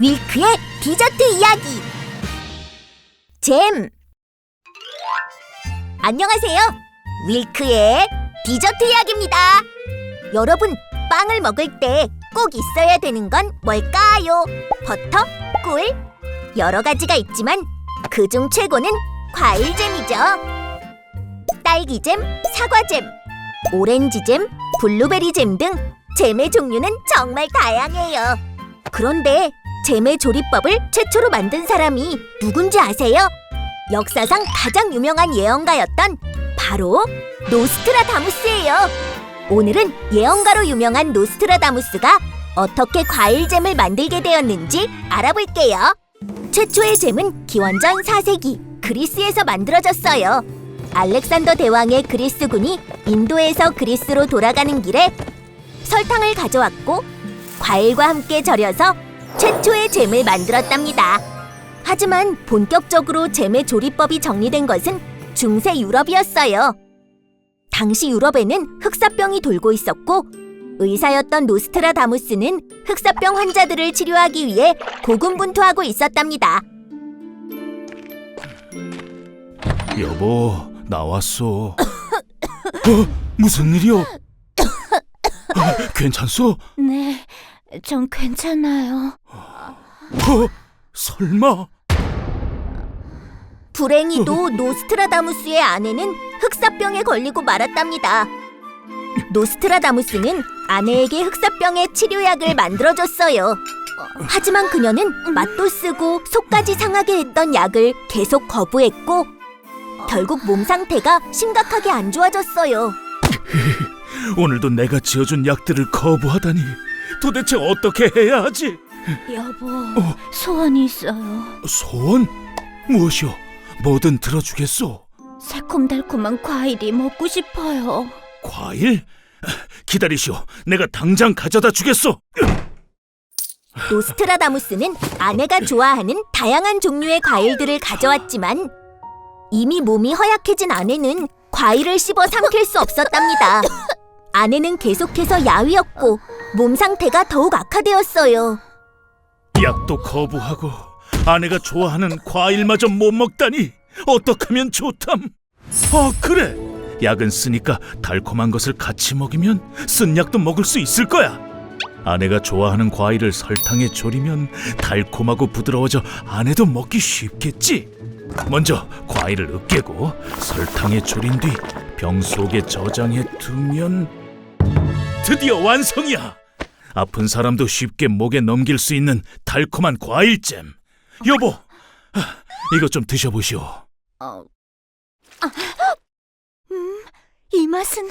윌크의 디저트 이야기. 잼. 안녕하세요. 윌크의 디저트 이야기입니다. 여러분 빵을 먹을 때 꼭 있어야 되는 건 뭘까요? 버터, 꿀? 여러 가지가 있지만 그중 최고는 과일잼이죠. 딸기잼, 사과잼, 오렌지잼, 블루베리잼 등 잼의 종류는 정말 다양해요. 그런데 잼의 조리법을 최초로 만든 사람이 누군지 아세요? 역사상 가장 유명한 예언가였던 바로 노스트라다무스예요. 오늘은 예언가로 유명한 노스트라다무스가 어떻게 과일잼을 만들게 되었는지 알아볼게요. 최초의 잼은 기원전 4세기 그리스에서 만들어졌어요. 알렉산더 대왕의 그리스군이 인도에서 그리스로 돌아가는 길에 설탕을 가져왔고 과일과 함께 절여서 최초의 잼을 만들었답니다. 하지만 본격적으로 잼의 조리법이 정리된 것은 중세 유럽이었어요. 당시 유럽에는 흑사병이 돌고 있었고 의사였던 노스트라다무스는 흑사병 환자들을 치료하기 위해 고군분투하고 있었답니다. 여보, 나왔어. 어, 무슨 일이요? 아, 괜찮소? 네, 전 괜찮아요. 어, 설마? 불행히도 노스트라다무스의 아내는 흑사병에 걸리고 말았답니다. 노스트라다무스는 아내에게 흑사병의 치료약을 만들어줬어요. 하지만 그녀는 맛도 쓰고 속까지 상하게 했던 약을 계속 거부했고 결국 몸 상태가 심각하게 안 좋아졌어요. 오늘도 내가 지어준 약들을 거부하다니. 도대체 어떻게 해야 하지? 여보, 소원이 있어요. 소원? 무엇이요? 뭐든 들어주겠소. 새콤달콤한 과일이 먹고 싶어요. 과일? 기다리시오. 내가 당장 가져다 주겠소. 노스트라다무스는 아내가 좋아하는 다양한 종류의 과일들을 가져왔지만 이미 몸이 허약해진 아내는 과일을 씹어 삼킬 수 없었답니다. 아내는 계속해서 야위었고 몸 상태가 더욱 악화되었어요. 약도 거부하고 아내가 좋아하는 과일마저 못 먹다니 어떡하면 좋담? 아 그래 약은 쓰니까 달콤한 것을 같이 먹이면 쓴 약도 먹을 수 있을 거야 아내가 좋아하는 과일을 설탕에 졸이면 달콤하고 부드러워져 아내도 먹기 쉽겠지 먼저 과일을 으깨고 설탕에 졸인 뒤 병 속에 저장해 두면 드디어 완성이야 아픈 사람도 쉽게 목에 넘길 수 있는 달콤한 과일잼. 여보, 아, 이것 좀 드셔보시오. 어, 아, 음, 이 맛은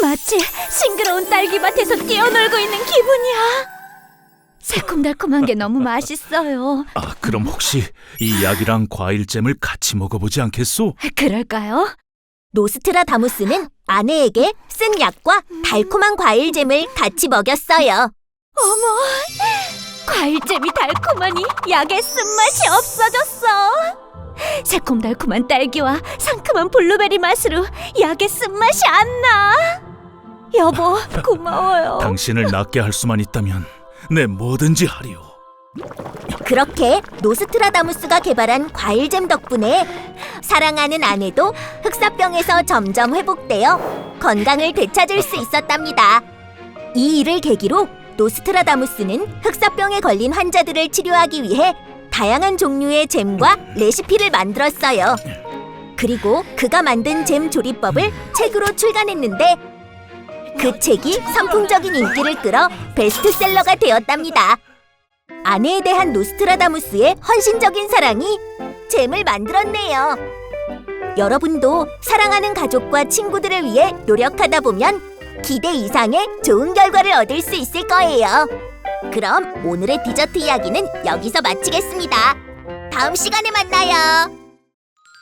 마치 싱그러운 딸기밭에서 뛰어놀고 있는 기분이야. 새콤달콤한 게 너무 맛있어요. 아, 그럼 혹시 이 약이랑 과일잼을 같이 먹어보지 않겠소? 그럴까요? 노스트라다무스는 아내에게 쓴 약과 달콤한 과일잼을 같이 먹였어요. 어머, 과일잼이 달콤하니 약의 쓴맛이 없어졌어. 새콤달콤한 딸기와 상큼한 블루베리 맛으로 약의 쓴맛이 안 나. 여보, 고마워요. 당신을 낫게 할 수만 있다면 내 뭐든지 하리오. 그렇게 노스트라다무스가 개발한 과일잼 덕분에 사랑하는 아내도 흑사병에서 점점 회복되어 건강을 되찾을 수 있었답니다. 이 일을 계기로 노스트라다무스는 흑사병에 걸린 환자들을 치료하기 위해 다양한 종류의 잼과 레시피를 만들었어요. 그리고 그가 만든 잼 조리법을 책으로 출간했는데 그 책이 선풍적인 인기를 끌어 베스트셀러가 되었답니다. 아내에 대한 노스트라다무스의 헌신적인 사랑이 잼을 만들었네요. 여러분도 사랑하는 가족과 친구들을 위해 노력하다 보면 기대 이상의 좋은 결과를 얻을 수 있을 거예요. 그럼 오늘의 디저트 이야기는 여기서 마치겠습니다. 다음 시간에 만나요.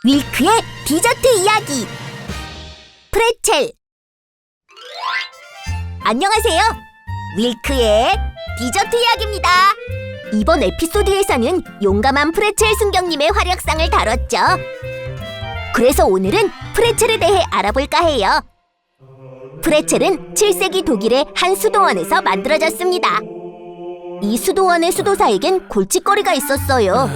윌크의 디저트 이야기. 프레첼. 안녕하세요. 윌크의 디저트 이야기입니다. 이번 에피소드에서는 용감한 프레첼 순경님의 활약상을 다뤘죠. 그래서 오늘은 프레첼에 대해 알아볼까 해요. 프레첼은 7세기 독일의 한 수도원에서 만들어졌습니다. 이 수도원의 수도사에겐 골칫거리가 있었어요.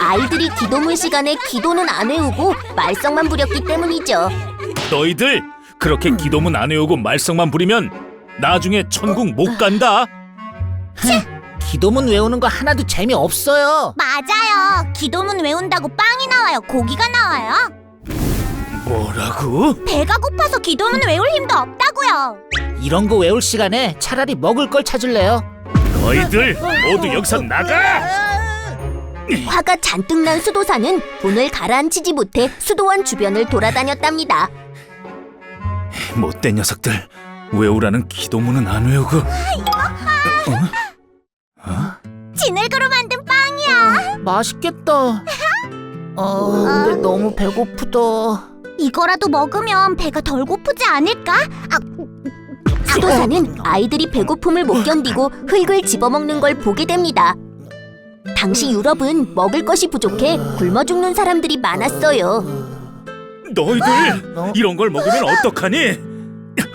아이들이 기도문 시간에 기도는 안 외우고 말썽만 부렸기 때문이죠. 너희들 그렇게 기도문 안 외우고 말썽만 부리면 나중에 천국 못 간다. 기도문 외우는 거 하나도 재미없어요. 맞아요. 기도문 외운다고 빵이 나와요. 고기가 나와요. 뭐라고? 배가 고파서 기도문 외울 힘도 없다고요. 이런 거 외울 시간에 차라리 먹을 걸 찾을래요. 너희들 모두 여기서 나가! 화가 잔뜩 난 수도사는 돈을 가라앉히지 못해 수도원 주변을 돌아다녔답니다. 못된 녀석들 외우라는 기도문은 안 외우고 진흙으로 만든 빵이야. 맛있겠다. 어, 근데 너무 배고프다. 이거라도 먹으면 배가 덜 고프지 않을까? 아, 수도사는 아이들이 배고픔을 못 견디고 흙을 집어먹는 걸 보게 됩니다. 당시 유럽은 먹을 것이 부족해 굶어 죽는 사람들이 많았어요. 너희들 어? 이런 걸 먹으면 어떡하니?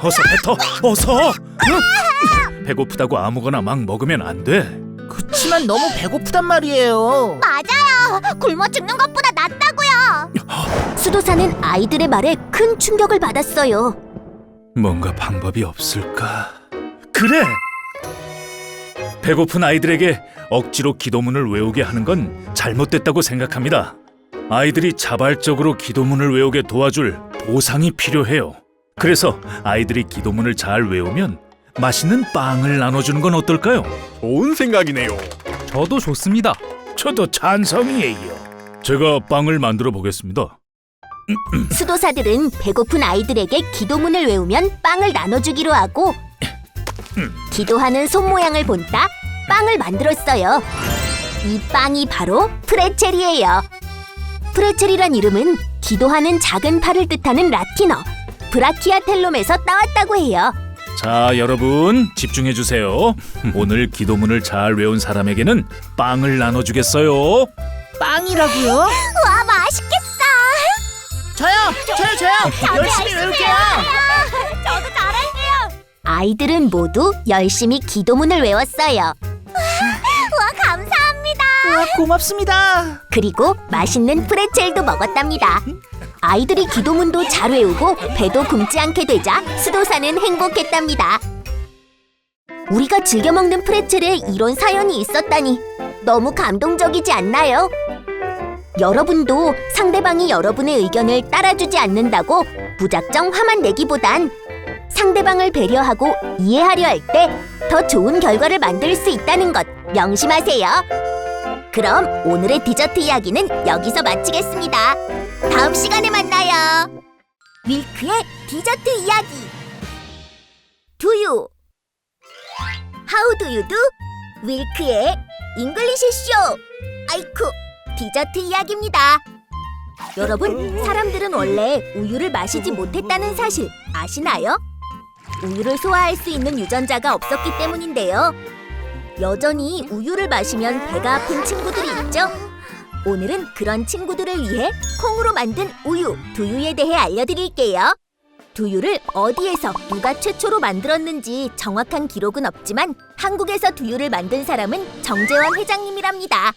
어서 뱉어 어서 응? 배고프다고 아무거나 막 먹으면 안 돼. 그치만 너무 배고프단 말이에요. 맞아요. 굶어 죽는 것보다 낫다고요. 수도사는 아이들의 말에 큰 충격을 받았어요. 뭔가 방법이 없을까? 그래! 배고픈 아이들에게 억지로 기도문을 외우게 하는 건 잘못됐다고 생각합니다. 아이들이 자발적으로 기도문을 외우게 도와줄 보상이 필요해요. 그래서 아이들이 기도문을 잘 외우면 맛있는 빵을 나눠주는 건 어떨까요? 좋은 생각이네요. 저도 좋습니다. 저도 찬성이에요. 제가 빵을 만들어 보겠습니다. 수도사들은 배고픈 아이들에게 기도문을 외우면 빵을 나눠주기로 하고 기도하는 손 모양을 본따 빵을 만들었어요. 이 빵이 바로 프레첼이에요. 프레첼이란 이름은 기도하는 작은 팔을 뜻하는 라틴어 브라키아 텔롬에서 따왔다고 해요. 자, 여러분 집중해 주세요. 오늘 기도문을 잘 외운 사람에게는 빵을 나눠 주겠어요. 빵이라고요? 와 맛있겠다. 저요, 저요, 저요. 열심히 외울게요. 저도 잘할게요. 아이들은 모두 열심히 기도문을 외웠어요. 와 감사합니다. 아, 고맙습니다. 그리고 맛있는 프레첼도 먹었답니다. 아이들이 기도문도 잘 외우고 배도 굶지 않게 되자 수도사는 행복했답니다. 우리가 즐겨 먹는 프레첼에 이런 사연이 있었다니 너무 감동적이지 않나요? 여러분도 상대방이 여러분의 의견을 따라주지 않는다고 무작정 화만 내기보단 상대방을 배려하고 이해하려 할 때 더 좋은 결과를 만들 수 있다는 것 명심하세요. 그럼 오늘의 디저트 이야기는 여기서 마치겠습니다. 다음 시간에 만나요. 밀크의 디저트 이야기. You do? 밀크의 잉글리시 쇼. 아이쿠, 디저트 이야기입니다. 여러분, 사람들은 원래 우유를 마시지 못했다는 사실 아시나요? 우유를 소화할 수 있는 유전자가 없었기 때문인데요. 여전히 우유를 마시면 배가 아픈 친구들이 있죠? 오늘은 그런 친구들을 위해 콩으로 만든 우유, 두유에 대해 알려드릴게요. 두유를 어디에서 누가 최초로 만들었는지 정확한 기록은 없지만 한국에서 두유를 만든 사람은 정재환 회장님이랍니다.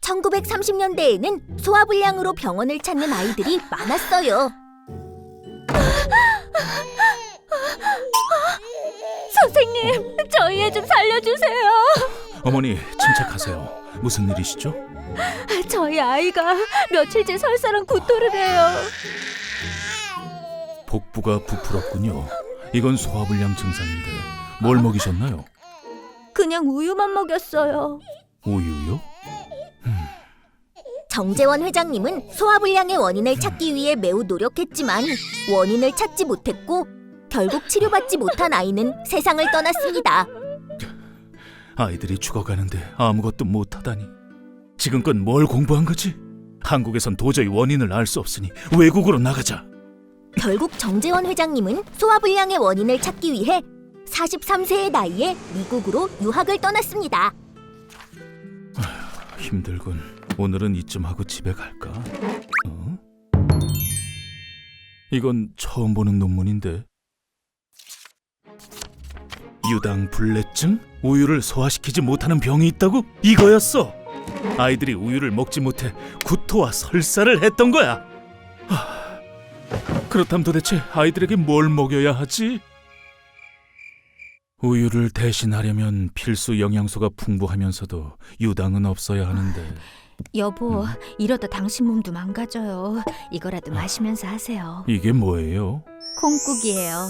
1930년대에는 소화불량으로 병원을 찾는 아이들이 많았어요. 선생님 저희 애 좀 살려주세요. 어머니 침착하세요. 무슨 일이시죠? 저희 아이가 며칠째 설사랑 구토를 해요. 복부가 부풀었군요. 이건 소화불량 증상인데 뭘 먹이셨나요? 그냥 우유만 먹였어요. 우유요? 정재원 회장님은 소화불량의 원인을 찾기 위해 매우 노력했지만 원인을 찾지 못했고 결국 치료받지 못한 아이는 세상을 떠났습니다. 아이들이 죽어가는데 아무것도 못하다니. 지금껏 뭘 공부한 거지? 한국에선 도저히 원인을 알 수 없으니 외국으로 나가자. 결국 정재원 회장님은 소화불량의 원인을 찾기 위해 43세의 나이에 미국으로 유학을 떠났습니다. 힘들군. 오늘은 이쯤 하고 집에 갈까? 어? 이건 처음 보는 논문인데. 유당 불내증? 우유를 소화시키지 못하는 병이 있다고? 이거였어. 아이들이 우유를 먹지 못해 구토와 설사를 했던 거야. 하, 그렇다면 도대체 아이들에게 뭘 먹여야 하지? 우유를 대신하려면 필수 영양소가 풍부하면서도 유당은 없어야 하는데 여보, 이러다 당신 몸도 망가져요. 이거라도 마시면서 하세요. 이게 뭐예요? 콩국이에요.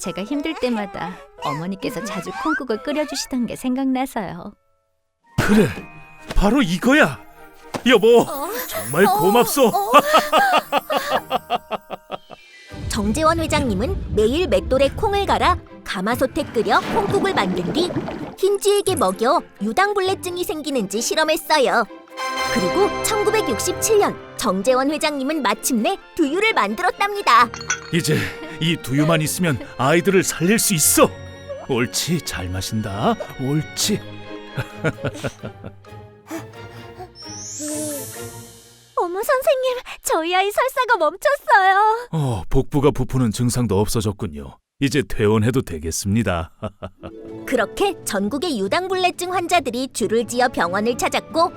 제가 힘들 때마다 어머니께서 자주 콩국을 끓여주시던 게 생각나서요. 그래, 바로 이거야. 여보, 정말 고맙소. 정재원 회장님은 매일 맷돌에 콩을 갈아 가마솥에 끓여 콩국을 만든 뒤 흰쥐에게 먹여 유당불내증이 생기는지 실험했어요. 그리고 1967년 정재원 회장님은 마침내 두유를 만들었답니다. 이제 이 두유만 있으면 아이들을 살릴 수 있어. 옳지, 잘 마신다. 옳지. 어머 선생님, 저희 아이 설사가 멈췄어요. 어, 복부가 부푸는 증상도 없어졌군요. 이제 퇴원해도 되겠습니다. 그렇게 전국의 유당불내증 환자들이 줄을 지어 병원을 찾았고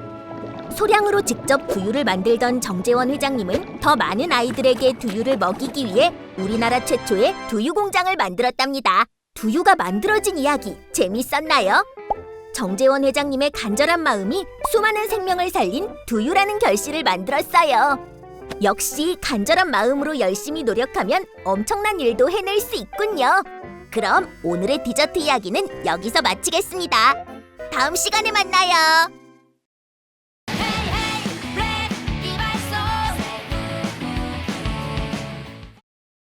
소량으로 직접 두유를 만들던 정재원 회장님은 더 많은 아이들에게 두유를 먹이기 위해 우리나라 최초의 두유 공장을 만들었답니다. 두유가 만들어진 이야기 재밌었나요? 정재원 회장님의 간절한 마음이 수많은 생명을 살린 두유라는 결실을 만들었어요. 역시 간절한 마음으로 열심히 노력하면 엄청난 일도 해낼 수 있군요. 그럼 오늘의 디저트 이야기는 여기서 마치겠습니다. 다음 시간에 만나요.